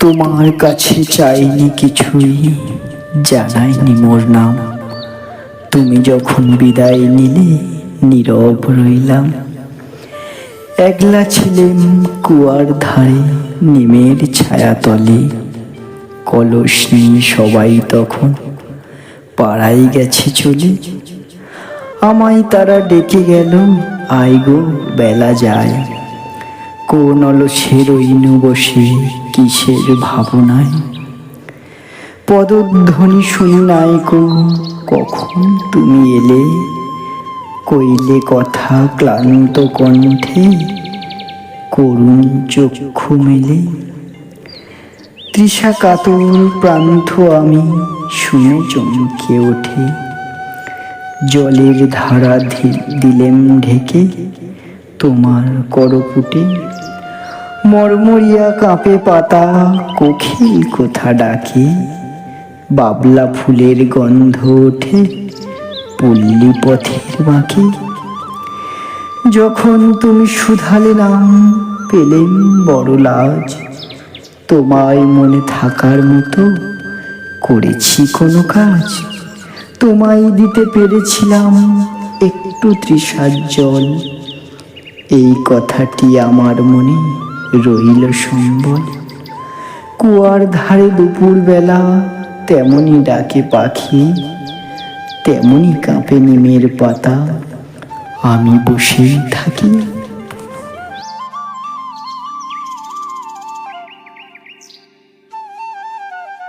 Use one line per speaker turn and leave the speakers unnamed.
তোমার কাছে চাইনি কিছুই, জানাইনি মোর নাম। তুমি যখন বিদায় নিলে, নীরব রইলাম। একলা ছিলেম কুয়ার ধারে, নিমের ছায়াতলে। কলস নিয়ে সবাই তখন পাড়ায় গেছে চলে। আমায় তারা ডেকে গেল। আই গো, বেলা যায়। কোন অলসে রইনু বসে কিসের ভাবনায়? পদধ্বনি শুনি নাই গো, কখন তুমি এলে? কইলে কথা ক্লান্ত কণ্ঠে, করুণ চক্ষু মেলে। তৃষা কাতর প্রান্ত আমি, শুনে চমকে ওঠে। জলের ধারা দিলেম ঢেকে তোমার করপুটে। মরমরিয়া কাঁপে পাতা কোকিল কোথা ডাকে। বাবলা ফুলের গন্ধ ওঠে পল্লী পথের বাঁকে যখন তুমি শুধালে নাম পেলেম বড় লাজ, তোমায় মনে থাকার মতো করেছি কোনো কাজ। তোমায় দিতে পেরেছিলাম একটু তৃষার জল। এই কথাটি আমার মনে রইল সম্বল। কুয়ার ধারে দুপুর বেলা তেমনি ডাকে পাখি, তেমনি কাঁপে নিমের পাতা। আমি বসেই থাকি